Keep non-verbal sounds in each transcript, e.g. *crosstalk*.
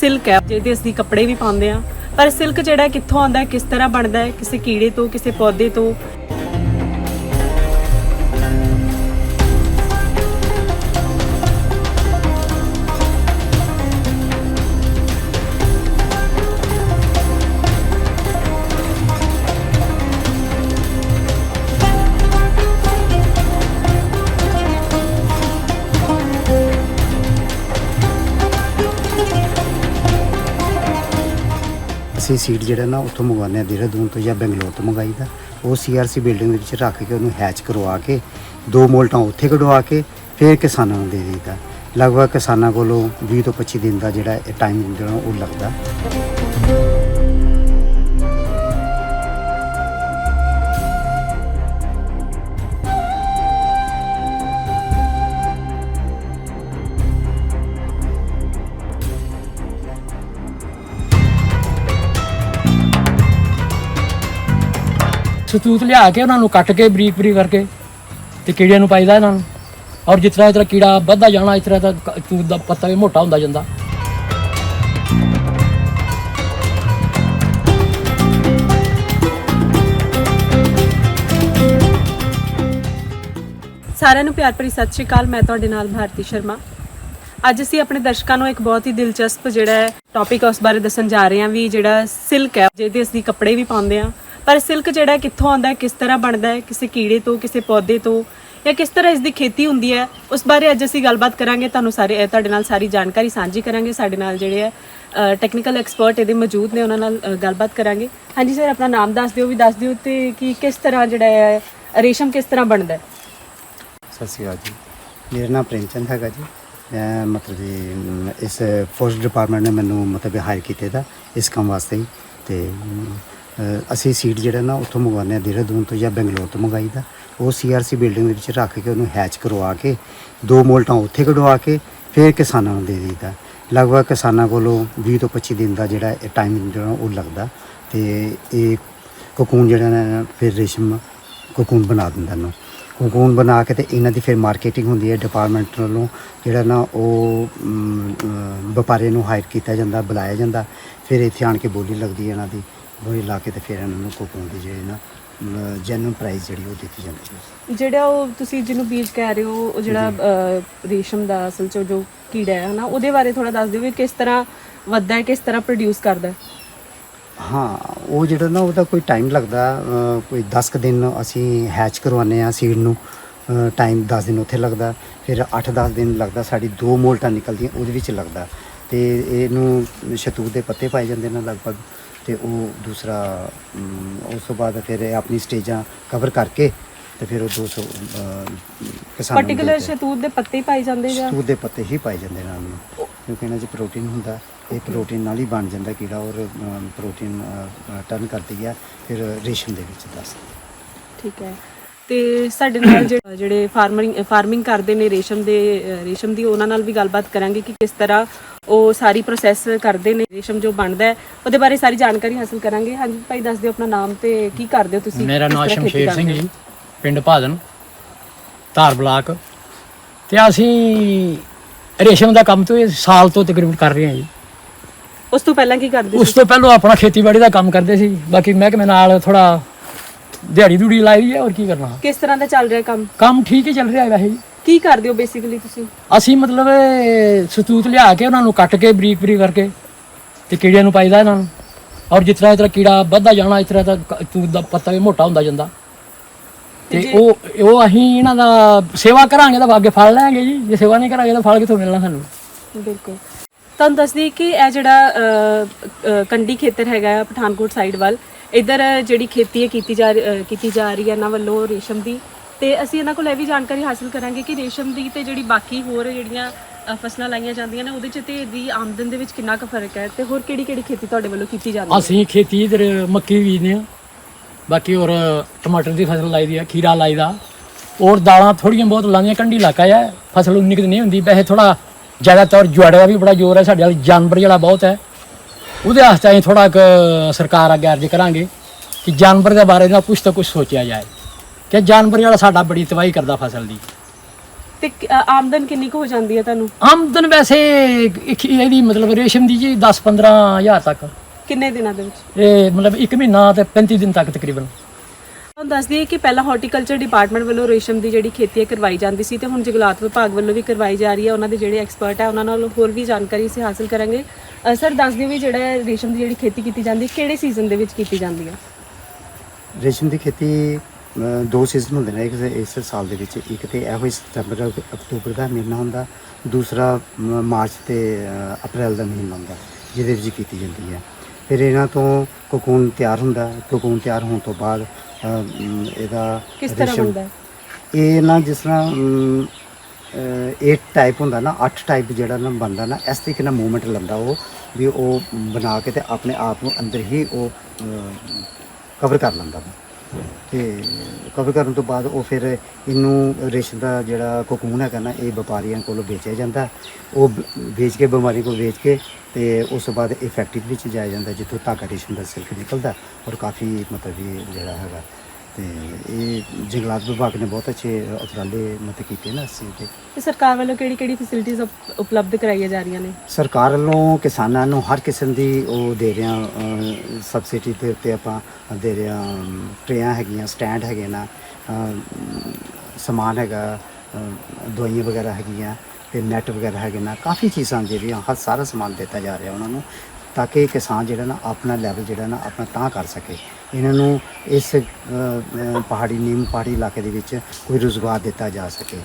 Silk ਹੈ, ਜਿਹਦੇ ਅਸੀਂ ਕੱਪੜੇ ਵੀ ਪਾਉਂਦੇ ਆ ਪਰ ਸਿਲਕ ਜਿਹੜਾ ਕਿੱਥੋਂ ਆਉਂਦਾ ਹੈ, ਕਿਸ ਤਰ੍ਹਾਂ ਬਣਦਾ ਹੈ, ਕਿਸੇ ਕੀੜੇ ਤੋਂ, ਕਿਸੇ ਪੌਦੇ ਤੋਂ ਅਸੀਂ ਸੀਡ ਜਿਹੜਾ ਨਾ ਉੱਥੋਂ ਮੰਗਵਾਉਂਦੇ ਹਾਂ ਦੇਹਰਾਦੂਨ ਤੋਂ ਜਾਂ ਬੰਗਲੌਰ ਤੋਂ ਮੰਗਾਈਦਾ ਉਹ ਸੀਆਰਸੀ ਬਿਲਡਿੰਗ ਦੇ ਵਿੱਚ ਰੱਖ ਕੇ ਉਹਨੂੰ ਹੈਚ ਕਰਵਾ ਕੇ ਦੋ ਮੋਲਟਾਂ ਉੱਥੇ ਕਢਵਾ ਕੇ ਫਿਰ ਕਿਸਾਨਾਂ ਨੂੰ ਦੇ ਦਿੱਤਾ ਲਗਭਗ ਕਿਸਾਨਾਂ ਕੋਲੋਂ 20 ਤੋਂ 25 ਦਿਨ ਦਾ ਜਿਹੜਾ ਇਹ ਟਾਈਮ ਜਿਹੜਾ ਉਹ ਲੱਗਦਾ। ਸਤੂਤ ਲਿਆ ਕੇ ਉਹਨਾਂ ਨੂੰ ਕੱਟ ਕੇ ਬਰੀਕ ਬਰੀਕ ਕਰਕੇ ਤੇ ਕੀੜਿਆਂ ਨੂੰ ਪਾਈਦਾ ਇਹਨਾਂ ਨੂੰ। ਔਰ ਜਿਸ ਤਰ੍ਹਾਂ ਇਸ ਤਰ੍ਹਾਂ ਕੀੜਾ ਵੱਧਦਾ ਜਾਣਾ, ਇਸ ਤਰ੍ਹਾਂ ਤਾਂ ਸਤੂਤ ਦਾ ਪੱਤਾ ਵੀ ਮੋਟਾ ਹੁੰਦਾ ਜਾਂਦਾ। ਸਾਰਿਆਂ ਨੂੰ ਪਿਆਰ ਭਰੀ ਸਤਿ ਸ਼੍ਰੀ ਅਕਾਲ, ਮੈਂ ਤੁਹਾਡੇ ਨਾਲ ਭਾਰਤੀ ਸ਼ਰਮਾ। ਅੱਜ ਅਸੀਂ ਆਪਣੇ ਦਰਸ਼ਕਾਂ ਨੂੰ ਇੱਕ ਬਹੁਤ ਹੀ ਦਿਲਚਸਪ ਜਿਹੜਾ ਹੈ ਟੌਪਿਕ ਉਸ ਬਾਰੇ ਦੱਸਣ ਜਾ ਰਹੇ ਹਾਂ ਵੀ ਜਿਹੜਾ ਸਿਲਕ ਹੈ, ਜਿਹਦੇ ਅਸੀਂ ਕੱਪੜੇ ਵੀ ਪਾਉਂਦੇ ਆ ਪਰ ਸਿਲਕ ਜਿਹੜਾ ਕਿੱਥੋਂ ਆਉਂਦਾ ਹੈ, ਕਿਸ ਤਰ੍ਹਾਂ ਬਣਦਾ ਹੈ, ਕਿਸੇ ਕੀੜੇ ਤੋਂ, ਕਿਸੇ ਪੌਦੇ ਤੋਂ ਜਾਂ ਕਿਸ ਤਰ੍ਹਾਂ ਇਸ ਦੀ ਖੇਤੀ ਹੁੰਦੀ ਹੈ, ਉਸ ਬਾਰੇ ਅੱਜ ਅਸੀਂ ਗੱਲਬਾਤ ਕਰਾਂਗੇ। ਤੁਹਾਨੂੰ ਸਾਰੇ ਤੁਹਾਡੇ ਨਾਲ ਸਾਰੀ ਜਾਣਕਾਰੀ ਸਾਂਝੀ ਕਰਾਂਗੇ। ਸਾਡੇ ਨਾਲ ਜਿਹੜੇ ਹੈ ਟੈਕਨੀਕਲ ਐਕਸਪਰਟ ਇਹਦੇ ਮੌਜੂਦ ਨੇ, ਉਹਨਾਂ ਨਾਲ ਗੱਲਬਾਤ ਕਰਾਂਗੇ। ਹਾਂਜੀ ਸਰ ਆਪਣਾ ਨਾਮ ਦੱਸ ਦਿਓ ਵੀ ਦੱਸ ਦਿਓ ਤੇ ਕਿ ਕਿਸ ਤਰ੍ਹਾਂ ਜਿਹੜਾ ਹੈ, ਰੇਸ਼ਮ ਕਿਸ ਤਰ੍ਹਾਂ ਬਣਦਾ ਹੈ? ਸਤਿ ਸ਼੍ਰੀ ਅਕਾਲ ਜੀ। ਮੇਰਾ ਨਾਮ ਪ੍ਰੇਮਚੰਦ ਹੈਗਾ ਜੀ। ਮੈਂ ਮਤਲਬ ਜੀ ਇਸ ਫੋਰਸ ਡਿਪਾਰਟਮੈਂਟ ਨੇ ਮੈਨੂੰ ਮਤਲਬ ਹਾਇਰ ਕੀਤੇ ਦਾ ਇਸ ਕੰਮ ਵਾਸਤੇ ਹੀ। ਤੇ ਅਸੀਂ ਸੀਡ ਜਿਹੜਾ ਨਾ ਉੱਥੋਂ ਮੰਗਵਾਉਂਦੇ ਹਾਂ ਦੇਹਰਾਦੂਨ ਤੋਂ ਜਾਂ ਬੰਗਲੌਰ ਤੋਂ ਮੰਗਾਈਦਾ। ਉਹ ਸੀਆਰਸੀ ਬਿਲਡਿੰਗ ਦੇ ਵਿੱਚ ਰੱਖ ਕੇ ਉਹਨੂੰ ਹੈਚ ਕਰਵਾ ਕੇ ਦੋ ਮੋਲਟਾਂ ਉੱਥੇ ਕਢਵਾ ਕੇ ਫਿਰ ਕਿਸਾਨਾਂ ਨੂੰ ਦੇ ਦਿੱਤਾ ਲਗਭਗ ਕਿਸਾਨਾਂ ਕੋਲੋਂ 20 ਤੋਂ 25 ਦਿਨ ਦਾ ਜਿਹੜਾ ਇਹ ਟਾਈਮ ਜਿਹੜਾ ਉਹ ਲੱਗਦਾ ਤੇ ਇਹ ਕੋਕੂਨ ਜਿਹੜਾ ਨਾ ਫਿਰ ਰੇਸ਼ਮ ਕੋਕੂਨ ਬਣਾ ਦਿੰਦਾ ਨੂੰ ਕੋਕੂਨ ਬਣਾ ਕੇ ਤੇ ਇਹਨਾਂ ਦੀ ਫਿਰ ਮਾਰਕੀਟਿੰਗ ਹੁੰਦੀ ਹੈ ਡਿਪਾਰਟਮੈਂਟ ਵੱਲੋਂ ਜਿਹੜਾ ਨਾ ਉਹ ਅਮ, ਵਪਾਰੀ ਨੂੰ ਹਾਇਰ ਕੀਤਾ ਜਾਂਦਾ ਬੁਲਾਇਆ ਜਾਂਦਾ। ਫਿਰ ਇੱਥੇ ਆਣ ਕੇ ਬੋਲੀ ਲੱਗਦੀ ਹੈ ਇਹਨਾਂ ਦੀ। ਬੋਲੀ ਲਾ ਕੇ ਤੇ ਫਿਰ ਇਹਨਾਂ ਨੂੰ ਕੋਕੂਨ ਦੀ ਜਿਹੜੀ ਨਾ ਜੈਨੂਨ ਪ੍ਰਾਈਸ ਜਿਹੜੀ ਉਹ ਦਿੱਤੀ ਜਾਂਦੀ ਹੈ। ਜਿਹੜਾ ਉਹ ਤੁਸੀਂ ਜਿਹਨੂੰ ਬੀਜ ਕਹਿ ਰਹੇ ਹੋ ਉਹ ਜਿਹੜਾ ਰੇਸ਼ਮ ਦਾ ਅਸਲ ਚ ਜੋ ਕੀੜਾ ਹੈ ਨਾ ਉਹਦੇ ਬਾਰੇ ਥੋੜਾ ਦੱਸ ਦਿਓ ਵੀ ਕਿਸ ਤਰ੍ਹਾਂ ਵੱਧਦਾ ਹੈ ਕਿਸ ਤਰ੍ਹਾਂ ਪ੍ਰੋਡਿਊਸ ਕਰਦਾ ਹੈ। ਉਹ ਜਿਹੜਾ ਨਾ ਉਹਦਾ ਕੋਈ ਟਾਈਮ ਲੱਗਦਾ ਕੋਈ 10 ਕੁ ਦਿਨ ਅਸੀਂ ਹੈਚ ਕਰਵਾਉਂਦੇ ਆ ਸੀਡ ਨੂੰ ਟਾਈਮ 10 ਦਿਨ ਉੱਥੇ ਲੱਗਦਾ ਫਿਰ 8-10 ਦਿਨ ਲੱਗਦਾ ਸਾਡੀ ਦੋ ਮੋਲਟਾਂ ਨਿਕਲਦੀਆਂ ਉਹਦੇ ਵਿੱਚ ਲੱਗਦਾ। ਤੇ ਇਹਨੂੰ ਸ਼ਤੂਤ ਦੇ ਪੱਤੇ ਪਾਏ ਜਾਂਦੇ ਨੇ ਲਗਭਗ ਤੇ ਉਹ ਦੂਸਰਾ ਉਸ ਤੋਂ ਬਾਅਦ ਫਿਰ ਇਹ ਆਪਣੀ ਸਟੇਜਾਂ ਕਵਰ ਕਰਕੇ ਤੇ ਫਿਰ ਉਹ 200 ਅ, ਕਿਸਾਨਾਂ ਪਾਰਟਿਕੂਲਰ। ਸ਼ਤੂਤ ਦੇ ਪੱਤੇ ਹੀ ਪਾਈ ਜਾਂਦੇ ਜਾਂ? ਸ਼ਤੂਤ ਦੇ ਪੱਤੇ ਹੀ ਪਾਏ ਜਾਂਦੇ ਨੇ ਇਹਨਾਂ ਨੂੰ ਕਿਉਂਕਿ ਇਹਨਾਂ 'ਚ ਪ੍ਰੋਟੀਨ ਹੁੰਦਾ ਇਹ ਪ੍ਰੋਟੀਨ ਨਾਲ ਹੀ ਬਣ ਜਾਂਦਾ ਕੀੜਾ ਔਰ ਪ੍ਰੋਟੀਨ ਟਰਨ ਕਰਦੀ ਹੈ ਫਿਰ ਰੇਸ਼ਮ ਦੇ ਵਿੱਚ ਦੱਸ ਠੀਕ ਹੈ। ਤੇ ਸਾਡੇ ਨਾਲ ਜਿਹੜੇ ਫਾਰਮਿੰਗ ਫਾਰਮਿੰਗ ਕਰਦੇ ਨੇ ਰੇਸ਼ਮ ਦੇ ਰੇਸ਼ਮ ਦੀ ਉਹਨਾਂ ਨਾਲ ਵੀ ਗੱਲਬਾਤ ਕਰਾਂਗੇ ਕਿ ਕਿਸ ਤਰ੍ਹਾਂ ਉਹ ਸਾਰੀ ਪ੍ਰੋਸੈਸ ਕਰਦੇ ਨੇ ਰੇਸ਼ਮ ਜੋ ਬਣਦਾ ਹੈ ਉਹਦੇ ਬਾਰੇ ਸਾਰੀ ਜਾਣਕਾਰੀ ਹਾਸਲ ਕਰਾਂਗੇ। ਹਾਂਜੀ ਭਾਈ ਦੱਸ ਦਿਓ ਆਪਣਾ ਨਾਮ ਤੇ ਕੀ ਕਰਦੇ ਹੋ ਤੁਸੀਂ ਮੇਰਾ ਨਾਮ ਸ਼ਮਸ਼ੇਰ ਸਿੰਘ? ਜੀ ਪਿੰਡ ਭਾਦਨ ਧਾਰ ਬਲਾਕ। ਤੇ ਅਸੀਂ ਰੇਸ਼ਮ ਦਾ ਕੰਮ ਤੋਂ ਇਹ ਸਾਲ ਤੋਂ ਤਕਰੀਬਨ ਕਰ ਰਹੇ ਹਾਂ ਜੀ। ਉਸ ਤੋਂ ਪਹਿਲਾਂ ਕੀ ਕਰਦੇ ਉਸ ਸੀ? ਤੋਂ ਪਹਿਲਾਂ ਆਪਣਾ ਖੇਤੀਬਾੜੀ ਦਾ ਕੰਮ ਕਰਦੇ ਸੀ। ਬਾਕੀ ਮਹਿਕਮੇ ਨਾਲ ਥੋੜਾ ਦਿਹਾੜੀ ਦੂੜੀ ਲਾਈ ਹੈ ਔਰ ਕੀ ਕਰਨਾ? ਕਿਸ ਤਰ੍ਹਾਂ ਦਾ ਚੱਲ ਰਿਹਾ ਕੰਮ? ਕੰਮ ਠੀਕ ਹੀ ਚੱਲ ਰਿਹਾ ਹੈ ਵੈਸੇ ਜੀ। ਕੀ ਕਰਦੇ ਹੋ ਬੇਸਿਕਲੀ ਤੁਸੀਂ? ਅਸੀਂ ਮਤਲਬ ਇਹ ਸਤੂਤ ਲਿਆ ਕੇ ਉਹਨਾਂ ਨੂੰ ਕੱਟ ਕੇ ਬਰੀਕ ਬਰੀਕ ਕਰਕੇ ਤੇ ਕੀੜਿਆਂ ਨੂੰ ਪਾਈਦਾ ਇਹਨਾਂ ਨੂੰ। ਔਰ ਜਿਸ ਤਰ੍ਹਾਂ ਇਸ ਤਰ੍ਹਾਂ ਕੀੜਾ ਵੱਧਦਾ ਜਾਣਾ ਇਸ ਤਰ੍ਹਾਂ ਤਾਂ ਸਤੂਤ ਦਾ ਪੱਤਾ ਵੀ ਮੋਟਾ ਹੁੰਦਾ ਜਾਂਦਾ। ਤੇ ਜੇ- ਉਹ ਉਹ ਅਸੀਂ ਇਹਨਾਂ ਦਾ ਸੇਵਾ ਕਰਾਂਗੇ ਤਾਂ ਅੱਗੇ ਫਲ ਲੈਣਗੇ ਜੀ। ਜੇ ਸੇਵਾ ਨਹੀਂ ਕਰਾਂਗੇ ਤਾਂ ਫਲ ਕਿੱਥੋਂ ਮਿਲਣਾ ਸਾਨੂੰ? ਬਿਲਕੁਲ। ਤੁਹਾਨੂੰ ਦੱਸਦੀ ਕਿ ਇਹ ਜਿਹੜਾ ਅ, ਅ, ਕੰਡੀ ਖੇਤਰ ਹੈਗਾ ਪਠਾਨਕੋਟ ਸਾਈਡ ਵੱਲ ਇਧਰ ਜਿਹੜੀ ਖੇਤੀ ਹੈ ਕੀਤੀ ਜਾ ਰਹੀ- ਅ, ਕੀਤੀ ਜਾ ਰਹੀ ਹੈ ਇਹਨਾਂ ਵੱਲੋਂ ਰੇਸ਼ਮ ਦੀ। ਤੇ ਅਸੀਂ ਇਹਨਾਂ ਕੋਲ ਇਹ ਵੀ ਜਾਣਕਾਰੀ ਹਾਸਲ ਕਰਾਂਗੇ ਕਿ ਰੇਸ਼ਮ ਦੀ ਤੇ ਜਿਹੜੀ ਬਾਕੀ ਹੋਰ ਜਿਹੜੀਆਂ ਅ, ਫਸਲਾਂ ਲਾਈਆਂ ਜਾਂਦੀਆਂ ਨੇ ਉਹਦੇ ਚ ਤੇ ਇਹਦੀ ਆਮਦਨ ਦੇ ਵਿੱਚ ਕਿੰਨਾ ਕੁ ਫ਼ਰਕ ਹੈ ਤੇ ਹੋਰ ਕਿਹੜੀ ਕਿਹੜੀ ਖੇਤੀ ਤੁਹਾਡੇ ਵੱਲੋਂ ਕੀਤੀ ਜਾਂਦੀ ਹੈ? ਅਸੀਂ ਖੇਤੀ ਇਧਰ ਮੱਕੀ ਬੀਜਦੇ ਆ ਬਾਕੀ ਹੋਰ ਟਮਾਟਰ ਦੀ ਫਸਲ ਲਾਈ ਦੀ ਆ ਖੀਰਾ ਲਾਈ ਦਾ। ਔਰ ਦਾਲਾਂ ਥੋੜੀਆਂ ਬਹੁਤ ਲਾਉਂਦੀਆਂ ਕੰਢੀ ਇਲਾਕਾ ਹੈ। ਫਸਲ ਉਨੀ ਕੁ ਨਹੀਂ ਹੁੰਦੀ। ਵੈਸੇ ਥੋੜਾ ਜ਼ਿਆਦਾਤਰ ਜੁਆੜੇ ਦਾ ਵੀ ਬੜਾ ਜ਼ੋਰ ਹੈ ਸਾਡੇ ਵਾਲੀ ਜਾਨਵਰ ਜਿਹੜਾ ਬਹੁਤ ਹੈ। ਉਹਦੇ ਵਾਸਤੇ ਅਸੀਂ ਥੋੜਾ ਕੁ ਸਰਕਾਰ ਅੱਗੇ ਅਰਜ਼ ਕਰਾਂਗੇ ਕਿ ਜਾਨਵਰ ਦੇ ਬਾਰੇ ਨਾ ਕੁਛ ਤਾਂ ਕੁਛ ਸੋਚਿਆ ਜਾਏ ਕਿ ਜਾਨਵਰ ਜਿਹੜਾ ਸਾਡਾ ਬੜੀ ਤਬਾਹੀ ਕਰਦਾ ਫਸਲ ਦੀ। ਤੇ ਕ- ਅ, ਆਮਦਨ ਕਿੰਨੀ ਕੁ ਹੋ ਜਾਂਦੀ ਹੈ ਤੁਹਾਨੂੰ? ਆਮਦਨ ਵੈਸੇ ਇੱਕ ਇਹਦੀ ਮਤਲਬ ਰੇਸ਼ਮ ਦੀ ਜੀ 10-15 ਹਜ਼ਾਰ ਤੱਕ। ਕਿੰਨੇ ਦਿਨਾਂ ਦੇ ਵਿੱਚ? ਇਹ ਮਤਲਬ 1 ਮਹੀਨਾ ਤੇ 35 ਦਿਨ ਤੱਕ ਤਕਰੀਬਨ। ਤੁਹਾਨੂੰ ਦੱਸ ਦਈਏ ਕਿ ਪਹਿਲਾਂ ਹਾਰਟੀਕਲਚਰ ਡਿਪਾਰਟਮੈਂਟ ਵੱਲੋਂ ਰੇਸ਼ਮ ਦੀ ਜਿਹੜੀ ਖੇਤੀ ਹੈ ਕਰਵਾਈ ਜਾਂਦੀ ਸੀ ਤੇ ਹੁਣ ਜੰਗਲਾਤ ਵਿਭਾਗ ਵੱਲੋਂ ਵੀ ਕਰਵਾਈ ਜਾ ਰਹੀ ਹੈ। ਉਹਨਾਂ ਦੇ ਜਿਹੜੇ ਐਕਸਪਰਟ ਹੈ ਉਹਨਾਂ ਨਾਲ ਹੋਰ ਵੀ ਜਾਣਕਾਰੀ ਅਸੀਂ ਹਾਸਲ ਕਰਾਂਗੇ। ਅ, ਸਰ ਦੱਸ ਦਿਓ ਵੀ ਜਿਹੜਾ ਰੇਸ਼ਮ ਦੀ ਜਿਹੜੀ ਖੇਤੀ ਕੀਤੀ ਜਾਂਦੀ ਹੈ ਕਿਹੜੇ ਸੀਜ਼ਨ ਦੇ ਵਿੱਚ ਕੀਤੀ ਜਾਂਦੀ ਹੈ? ਰੇਸ਼ਮ ਦੀ ਖੇਤੀ ਅ, ਦੋ ਸੀਜ਼ਨ ਹੁੰਦੇ ਨੇ। ਇੱਕ ਤੇ ਇਸ ਸਾਲ ਦੇ ਵਿੱਚ ਇੱਕ ਤੇ ਇਹੋ ਹੀ ਸਤੰਬਰ ਅਕਤੂਬਰ ਦਾ ਮਹੀਨਾ ਹੁੰਦਾ। ਦੂਸਰਾ ਮ- ਮਾਰਚ ਤੇ ਅ, ਅਪ੍ਰੈਲ ਦਾ ਮਹੀਨਾ ਹੁੰਦਾ ਜਿਹਦੇ ਵਿੱਚ ਕੀਤੀ ਜਾਂਦੀ ਹੈ। ਫਿਰ ਇਹਨਾਂ ਤੋਂ ਕੋਕੂਨ ਤਿਆਰ ਹੁੰਦਾ। ਕੋਕੂਨ ਤਿਆਰ ਹੋਣ ਤੋਂ ਬਾਅਦ ਇਹਦਾ ਕਿਸ ਤਰ੍ਹਾਂ ਰੇਸ਼ਮ- ਬਣਦਾ ਹੈ? ਇਹ ਨਾ ਜਿਸ ਤਰ੍ਹਾਂ 8 ਟਾਈਪ ਹੁੰਦਾ ਨਾ 8 ਟਾਈਪ ਜਿਹੜਾ ਨਾ ਬੰਦਾ ਨਾ ਇਸ ਤਰੀਕੇ ਨਾਲ ਮੂਵਮੈਂਟ ਲੰਦਾ ਉਹ ਵੀ ਉਹ ਬਣਾ ਕੇ ਤੇ ਆਪਣੇ ਆਪ ਨੂੰ ਅੰਦਰ ਹੀ ਉਹ ਕਵਰ ਕਰ ਲੈਂਦਾ। ਵਾ ਤੇ ਕਵਰ ਕਰਨ ਤੋਂ ਬਾਅਦ ਉਹ ਫਿਰ ਇਹਨੂੰ ਰੇਸ਼ਮ ਦਾ ਜਿਹੜਾ ਕੋਕੂਨ ਹੈ ਨਾ, ਇਹ ਵਪਾਰੀਆਂ ਕੋਲ ਵੇਚਿਆ ਜਾਂਦਾ। ਉਹ ਵੇਚ ਕੇ, ਬਿਮਾਰੀ ਕੋਲ ਵੇਚ ਕੇ ਤੇ ਉਸ ਤੋਂ ਬਾਅਦ ਇਹ ਫੈਕਟਰੀ ਵਿੱਚ ਜਾਇਆ ਜਾਂਦਾ, ਜਿੱਥੋਂ ਧਾਗਾ ਰੇਸ਼ਮ ਦਾ ਸਿਲਕ ਨਿਕਲਦਾ ਔਰ ਕਾਫੀ ਮਤਲਬ ਇਹ ਜਿਹੜਾ ਹੈਗਾ ਤੇ ਇਹ ਜੰਗਲਾਤ ਵਿਭਾਗ ਨੇ ਬਹੁਤ ਅੱਛੇ ਉਪਰਾਲੇ ਮਤਲਬ ਕੀਤੇ ਨਾ ਚੀਜ਼ ਦੇ। ਤੇ ਸਰਕਾਰ ਵੱਲੋਂ ਕਿਹੜੀ ਕਿਹੜੀ ਫੈਸਿਲਿਟੀਆਂ ਉਪਲਬਧ ਕਰਾਈਆਂ ਜਾ ਰਹੀਆਂ ਨੇ? ਸਰਕਾਰ ਵੱਲੋਂ ਕਿਸਾਨਾਂ ਨੂੰ ਹਰ ਕਿਸਮ ਦੀ ਉਹ ਦੇ ਰਿਹਾ ਸਬਸਿਡੀ ਦੇ ਉੱਤੇ ਆਪਾਂ ਦੇ ਰਿਹਾ ਟਰੇਆਂ ਹੈਗੀਆਂ ਸਟੈਂਡ ਹੈਗੇ ਨਾ ਸਮਾਨ ਹੈਗਾ ਦਵਾਈਆਂ ਵਗੈਰਾ ਹੈਗੀਆਂ ਤੇ ਨੈਟ ਵਗੈਰਾ ਹੈਗੇ ਨਾ ਕਾਫੀ ਚੀਜ਼ਾਂ ਜਿਹੜੀਆਂ ਹਰ ਸਾਰਾ ਸਮਾਨ ਦਿੱਤਾ ਜਾ ਰਿਹਾ ਉਹਨਾਂ ਨੂੰ। ਤਾਂ ਕਿ ਕਿਸਾਨ ਜਿਹੜਾ ਨਾ ਆਪਣਾ ਲੈਵਲ ਜਿਹੜਾ ਨਾ ਆਪਣਾ ਤਾਂ ਕਰ ਸਕੇ। ਇਹਨਾਂ ਨੂੰ ਇਸ ਪਹਾੜੀ ਨੀਮ ਪਹਾੜੀ ਇਲਾਕੇ ਦੇ ਵਿੱਚ ਕੋਈ ਰੁਜ਼ਗਾਰ ਦਿੱਤਾ ਜਾ ਸਕੇ।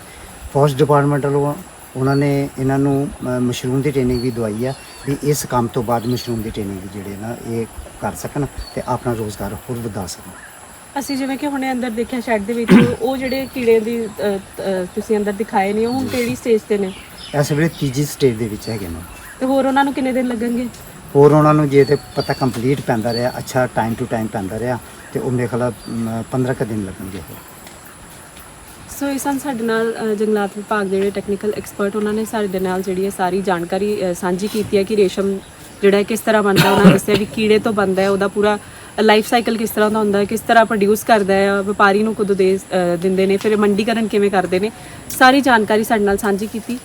ਫੋਰਸਟ ਡਿਪਾਰਟਮੈਂਟ ਵੱਲੋਂ ਉਹਨਾਂ ਨੇ ਇਹਨਾਂ ਨੂੰ ਮਸ਼ਰੂਮ ਦੀ ਟ੍ਰੇਨਿੰਗ ਵੀ ਦਵਾਈ ਆ ਵੀ ਇਸ ਕੰਮ ਤੋਂ ਬਾਅਦ ਮਸ਼ਰੂਮ ਦੀ ਟ੍ਰੇਨਿੰਗ ਵੀ ਜਿਹੜੇ ਨਾ ਇਹ ਕਰ ਸਕਣ ਤੇ ਆਪਣਾ ਰੋਜ਼ਗਾਰ ਹੋਰ ਵਧਾ ਸਕਣ। ਅਸੀਂ ਜਿਵੇਂ ਕਿ ਹੁਣੇ ਅੰਦਰ ਦੇਖਿਆ ਸ਼ੈੱਡ ਦੇ ਵਿੱਚ *coughs* ਉਹ ਜਿਹੜੇ ਕੀੜੇ ਦੀ ਤੁਸੀਂ ਅੰਦਰ ਦਿਖਾਏ ਨੇ ਉਹ ਹੁਣ ਕਿਹੜੀ ਸਟੇਜ ਤੇ ਨੇ? ਇਸ ਵੇਲੇ ਤੀਜੀ ਸਟੇਜ ਦੇ ਵਿੱਚ ਹੈਗੇ ਨੇ। ਤੇ ਹੋਰ ਉਹਨਾਂ ਨੂੰ ਕਿੰਨੇ ਦਿਨ ਲੱਗਣਗੇ? ਹੋਰ ਉਹਨਾਂ ਨੂੰ ਜੇ ਤੇ ਪਤਾ ਕੰਪਲੀਟ ਪੈਂਦਾ ਰਿਹਾ, ਅੱਛਾ ਟਾਈਮ ਟੂ ਟਾਈਮ ਪੈਂਦਾ ਰਿਹਾ, ਤੇ ਉਹ ਮੇਰੇ ਖਿਆਲ 15 ਕੁ ਦਿਨ ਲੱਗਣਗੇ ਸੋ ਇਹ ਸਨ ਸਾਡੇ ਨਾਲ ਜੰਗਲਾਤ ਵਿਭਾਗ ਦੇ ਜਿਹੜੇ ਟੈਕਨੀਕਲ ਐਕਸਪਰਟ ਉਹਨਾਂ ਨੇ ਸਾਡੇ ਨਾਲ ਜਿਹੜੀ ਹੈ ਸਾਰੀ ਜਾਣਕਾਰੀ ਸਾਂਝੀ ਕੀਤੀ ਹੈ ਕਿ ਰੇਸ਼ਮ ਜਿਹੜਾ ਕਿਸ ਤਰ੍ਹਾਂ ਬਣਦਾ, ਉਹਨਾਂ ਨੇ ਦੱਸਿਆ ਵੀ ਕੀੜੇ ਤੋਂ ਬਣਦਾ ਹੈ, ਉਹਦਾ ਪੂਰਾ ਲਾਈਫ ਸਾਈਕਲ ਕਿਸ ਤਰ੍ਹਾਂ ਦਾ ਹੁੰਦਾ ਹੈ, ਕਿਸ ਤਰ੍ਹਾਂ ਪ੍ਰੋਡਿਊਸ ਕਰਦਾ ਹੈ, ਵਪਾਰੀ ਨੂੰ ਕਦੋਂ ਦੇ ਦਿੰਦੇ ਨੇ, ਫਿਰ ਮੰਡੀਕਰਨ ਕਿਵੇਂ ਕਰਦੇ ਨੇ, ਸਾਰੀ ਜਾਣਕਾਰੀ ਸਾਡੇ ਨਾਲ ਸਾਂਝੀ ਕੀਤੀ।